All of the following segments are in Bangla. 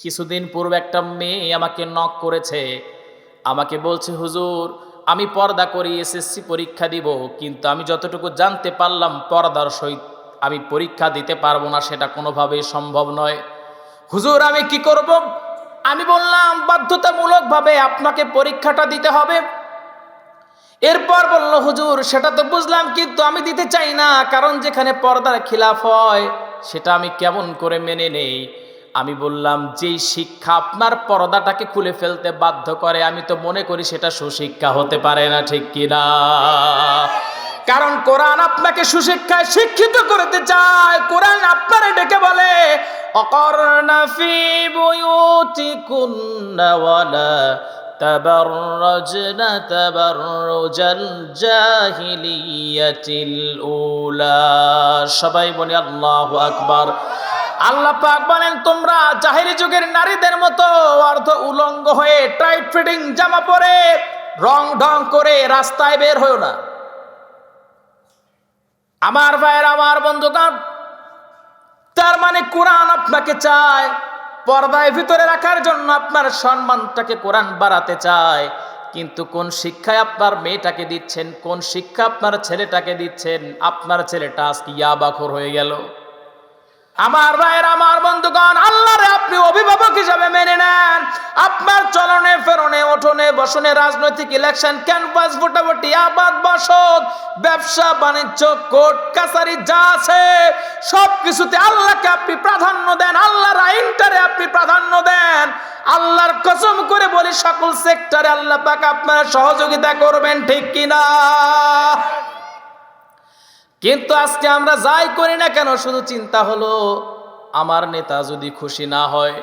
কিছুদিন পূর্বে একটা মেয়ে আমাকে নক করেছে। আমাকে বলছে, হুজুর, আমি পর্দা করি, এসএসসি পরীক্ষা দিব, কিন্তু আমি যতটুকু জানতে পারলাম, পর্দার সহিত আমি পরীক্ষা দিতে পারব না, সেটা কোনোভাবেই সম্ভব নয়। হুজুর, আমি কি করব? আমি বললাম, বাধ্যতামূলকভাবে আপনাকে পরীক্ষাটা দিতে হবে। এরপর বলল, হুজুর, সেটা তো বুঝলাম, কিন্তু আমি দিতে চাই না, কারণ যেখানে পর্দার খিলাফ হয়, সেটা আমি কেমন করে মেনে নেই? আমি বললাম যেই শিক্ষা আপনার পর্দাটাকে খুলে ফেলতে বাধ্য করে আমি তো মনে করি সেটা সুশিক্ষা হতে পারে না ঠিক কিনা কারণ কোরআন আপনাকে সুশিক্ষায় শিক্ষিত করতে চায় কোরআন আপনারে ডেকে বলে অকর্ণা ফি বুয়ুতিকুন্না ওয়ালা تبرجن تبرج الجاهلية الأولى সবাই বলি আল্লাহু আকবার আল্লাহ পাক বলেন, তোমরা জাহেলি যুগের নারীদের মতো অর্ধ উলঙ্গ হয়ে টাইট ফিটিং জামা পরে রং ঢং করে রাস্তায় বের হয়েও না। আমার ভাইয়ের, আমার বন্ধুগণ, তার মানে কোরআন আপনাকে চায়, পর্দায় ভিতরে রাখার জন্য আপনার সম্মানটাকে কোরআন বাড়াতে চায়। কিন্তু কোন শিক্ষায় আপনার মেয়েটাকে দিচ্ছেন, কোন শিক্ষা আপনার ছেলেটাকে দিচ্ছেন, আপনার ছেলেটা আজকে ইয়াবাখর হয়ে গেল। আমার ভাইয়ের, আমার বন্ধুগণ, আল্লাহরে আপনি অভিভাবক হিসাবে মেনে নেন। আপনার চলনে, ফেরনে ওঠনে বসনে রাজনৈতিক ইলেকশন ক্যানভাস ভোটাভুটি, আবাদ, বসত, ব্যবসা, বাণিজ্য, কোর্ট, কাছারি, যা আছে সব কিছুতে আল্লাহকে আপনি প্রাধান্য দেন, আল্লাহর আইনটারে আপনি প্রাধান্য দেন। আল্লাহর কসম করে বলি, সকল সেক্টরে আল্লাহ পাক আপনারা সহযোগিতা করবেন, ঠিক কিনা? কিন্তু আজকে আমরা যাই করি না কেন, শুধু চিন্তা হলো, আমার নেতা যদি খুশি না হয়,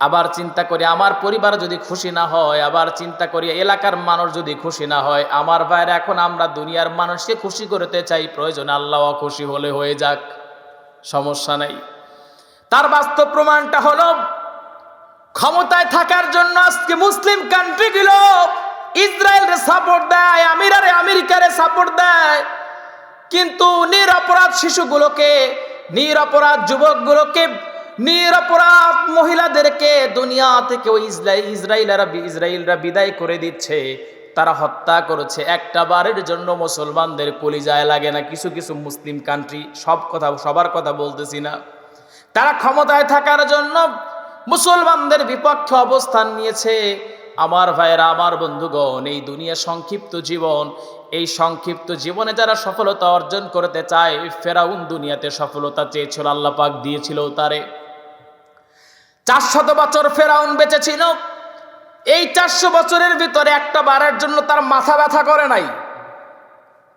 আবার চিন্তা করি আমার পরিবার যদি খুশি না হয়, আবার চিন্তা করি এলাকার মানুষ যদি খুশি না হয়, আমার বাইরে এখন আমরা দুনিয়ার মানুষকে খুশি করতে চাই, প্রয়োজন আল্লাহ খুশি হলে হয়ে যাক, সমস্যা নেই। তার বাস্তব প্রমাণটা হলো, ক্ষমতায় থাকার জন্য আজকে মুসলিম কান্ট্রিগুলো ইসরায়েলরে সাপোর্ট দেয়, আমিরারে, আমেরিকারে সাপোর্ট দেয় কিন্তু নিরপরাধ শিশুগুলোকে, নিরপরাধ যুবকগুলোকে, নিরপরাধ মহিলাদেরকে দুনিয়া থেকে ওই ইসরায়েল ইসরায়েলরা ইসরায়েলরা বিদায় করে দিচ্ছে। তারা হত্যা করেছে। একটা বারের জন্য মুসলমানদের কলিজায় লাগে না। কিছু কিছু মুসলিম কান্ট্রি সব কথা, সবার কথা বলতেছি না। তারা ক্ষমতায় থাকার জন্য মুসলমানদের বিপক্ষে অবস্থান নিয়েছে। আমার ভাইয়েরা, আমার বন্ধুগণ, এই দুনিয়া সংক্ষিপ্ত জীবন এই সংক্ষিপ্ত জীবনে যারা সফলতা অর্জন করতে চায়, ফেরাউন দুনিয়াতে সফলতা চেয়েছিল, আল্লাহ পাক দিয়েছিল তারে। চারশত বছর ফেরাউন বেঁচে ছিল এই চারশো বছরের ভিতরে একটা বারের জন্য তার মাথা ব্যথা করে নাই।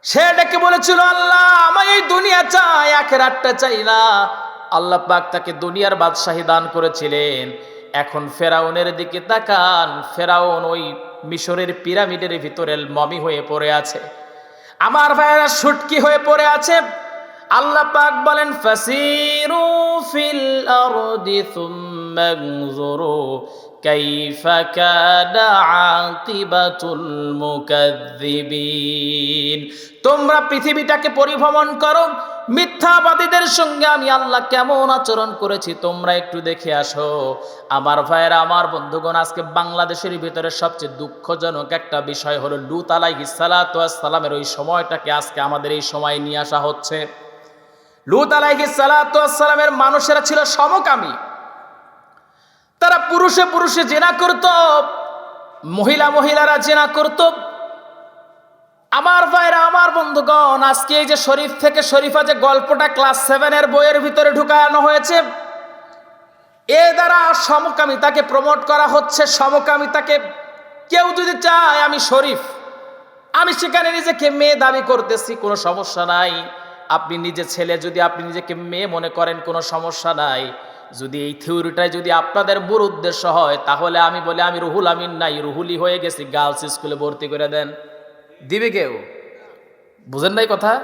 সে ডেকে বলেছিল, আল্লাহ আমার এই দুনিয়া চাই আখেরাতটা চাই না আল্লাহ পাক তাকে দুনিয়ার বাদশাহী দান করেছিলেন। এখন ফেরাউনের দিকে তাকান। ফেরাউন ওই মিশরের পিরামিডের ভিতরে মমি হয়ে পড়ে আছে। আমার ভাইয়েরা সুটকি হয়ে পড়ে আছে। আল্লাহ পাক বলেন, ফাসিরু ফিল আরদি সুম্মা انظروا كيف كان عاقبة المكذبين তোমরা পৃথিবীটাকে পরিভ্রমণ করো মিথ্যাবাদীদের সঙ্গে আমি আল্লাহ কেমন আচরণ করেছি তোমরা একটু দেখে আসো আমার ভাইয়েরা আমার বন্ধুগণ আজকে বাংলাদেশের ভিতরে সবচেয়ে দুঃখজনক একটা বিষয় হলো লুত আলাইহি সালামের ওই সময়টাকে আজকে আমাদের এই সময় নিয়ে আসা হচ্ছে লুত আলাইহি সালামের মানুষেরা ছিল সমকামী তারা পুরুষে পুরুষে জেনা করত, মহিলা মহিলারা জেনা করত। আমার ভাইরা, আমার বন্ধুগণ, আজকে এই যে শরীফ থেকে শরীফা যে গল্পটা ক্লাস সেভেনের বইয়ের ভিতরে ঢুকানো হয়েছে, এ দ্বারা সমকামিতাকে প্রমোট করা হচ্ছে। সমকামিতাকে কেউ যদি চায়, আমি শরীফ, আমি সেখানে নিজেকে মেয়ে দাবি করতেছি, কোনো সমস্যা নাই। আপনি নিজে ছেলে, যদি আপনি নিজেকে মেয়ে মনে করেন, কোনো সমস্যা নাই। যদি এই থিওরিটাই যদি আপনাদের মূল উদ্দেশ্য হয়, তাহলে আমি বলি, আমি রুহুল আমিন নাই রুহুলি হয়ে গেছি, গার্লস স্কুলে ভর্তি করে দেন। দিবে কেউ? বুঝেন নাই কথা?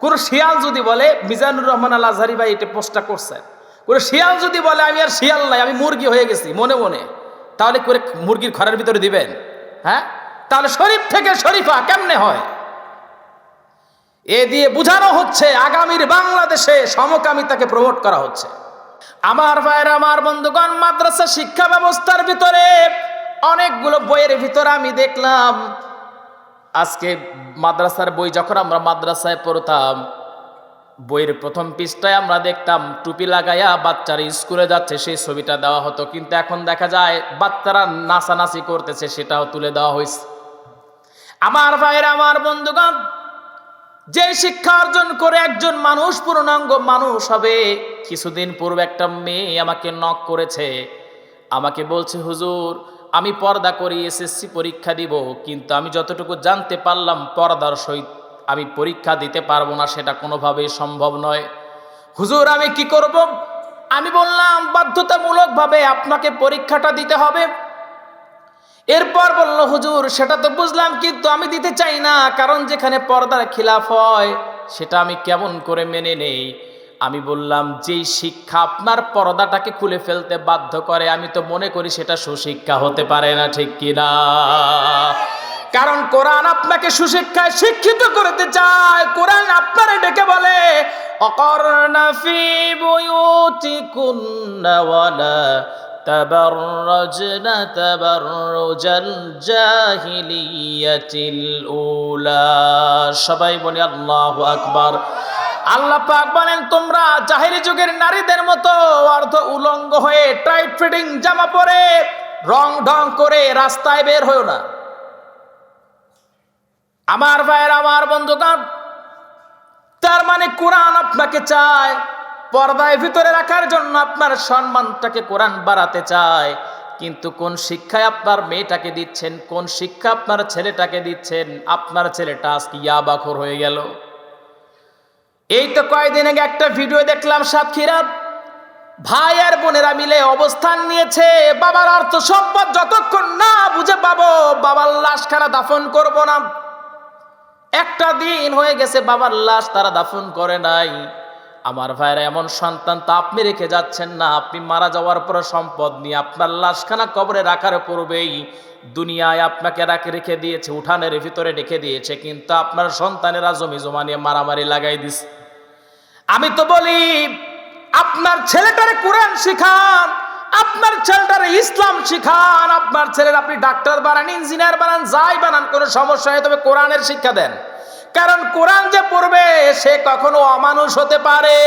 কোন শিয়াল যদি বলে, মিজানুর রহমান আল আজহারি ভাই এটা পোস্টটা করছেন কোন শিয়াল যদি বলে, আমি আর শিয়াল নাই, আমি মুরগি হয়ে গেছি, মনে মনে, তাহলে করে মুরগির ঘরের ভিতরে দিবেন? হ্যাঁ? তাহলে শরীফ থেকে শরীফা কেমনে হয়? এ দিয়ে বোঝানো হচ্ছে, আগামীর বাংলাদেশে সমকামিতাকে প্রমোট করা হচ্ছে। আমার ভাইয়ের, আমার বন্ধুগণ, মাদ্রাসা শিক্ষা ব্যবস্থার ভিতরে অনেকগুলো বইয়ের ভিতরে আমি দেখলাম, আজকে মাদ্রাসার বই যখন আমরা মাদ্রাসায় পড়তাম, বইয়ের প্রথম পৃষ্ঠায় আমরা দেখতাম, টুপি লাগাইয়া বাচ্চারা স্কুলে যাচ্ছে, সেই ছবিটা দেওয়া হতো। কিন্তু এখন দেখা যায়, বাচ্চারা নাচানাচি করতেছে, সেটাও তুলে দেওয়া হয়েছে আমার ভাইয়ের, আমার বন্ধুগণ যে শিক্ষা অর্জন করে একজন মানুষ, পূর্ণাঙ্গ মানুষ হবে। কিছুদিন পূর্বে একটা মেয়ে আমাকে নক করেছে। আমাকে বলছে, হুজুর, আমি পর্দা করি এসএসসি পরীক্ষা দিব, কিন্তু আমি যতটুকু জানতে পারলাম, পর্দার সহিত আমি পরীক্ষা দিতে পারব না, সেটা কোনোভাবেই সম্ভব নয়। হুজুর, আমি কি করব? আমি বললাম, বাধ্যতামূলকভাবে আপনাকে পরীক্ষাটা দিতে হবে। এরপর বলল, হুজুর, সেটা তো বুঝলাম, কিন্তু আমি দিতে চাই না, কারণ যেখানে পর্দার খিলাফ হয়, সেটা আমি কেমন করে মেনে নেই? আমি বললাম, যেই শিক্ষা আপনার পর্দাটাকে খুলে ফেলতে বাধ্য করে, আমি তো মনে করি সেটা সুশিক্ষা হতে পারে না, ঠিক কিনা কারণ কোরআন আপনাকে সুশিক্ষায় শিক্ষিত করতে চায়। কোরআন আপনারে ডেকে বলে অকর্ণা ফি ওয়ালা تبرجن تبرج الجاهلية الأولى সবাই বলি আল্লাহু আকবার আল্লাহ পাক বলেন তোমরা জাহেরি যুগের নারীদের মতো অর্ধ উলঙ্গ হয়ে টাইট ফিটিং জামা পরে রং ঢং করে রাস্তায় বের হয়েও না আমার ভাইয়ের আমার বন্ধুগণ তার মানে কোরআন আপনাকে চায় পর্দায় ভিতরে রাখার জন্য আপনার সম্মানটাকে কোরআন বাড়াতে চায়। কিন্তু কোন শিক্ষায় আপনার মেয়েটাকে দিচ্ছেন, কোন শিক্ষা আপনার ছেলেটাকে দিচ্ছেন, আপনার ছেলেটা আজকে ইয়াবাখর হয়ে গেল। এই তো কয়েকদিন আগে একটা ভিডিও দেখলাম সাতক্ষীরাত ভাই আর বোনেরা মিলে অবস্থান নিয়েছে। বাবার অর্থ সম্পদ যতক্ষণ না বুঝে পাবো, বাবার লাশ লাশখানা দাফন করব না। একটা দিন হয়ে গেছে, বাবার লাশ তারা দাফন করে নাই। আমার ভাইয়েরা এমন সন্তান তা আপনি রেখে যাচ্ছেন না, আপনি মারা যাওয়ার পরে সম্পদ নিয়ে আপনার লাশখানা কবরে রাখার পূর্বেই দুনিয়ায় আপনাকে রাখে, রেখে দিয়েছে, উঠানের ভিতরে রেখে দিয়েছে, কিন্তু আপনার সন্তানেরা জমি জমা নিয়ে মারামারি লাগাই দিছে। আমি তো বলি, আপনার ছেলেটারে কোরআন শিখান, আপনার ছেলেটারে ইসলাম শিখান, আপনার ছেলের আপনি ডাক্তার বানান, ইঞ্জিনিয়ার বানান, যাই বানান, কোনো সমস্যা হয় তবে কোরআনের শিক্ষা দেন। কারণ কোরআন যে পড়বে সে কখনো অমানুষ হতে পারে।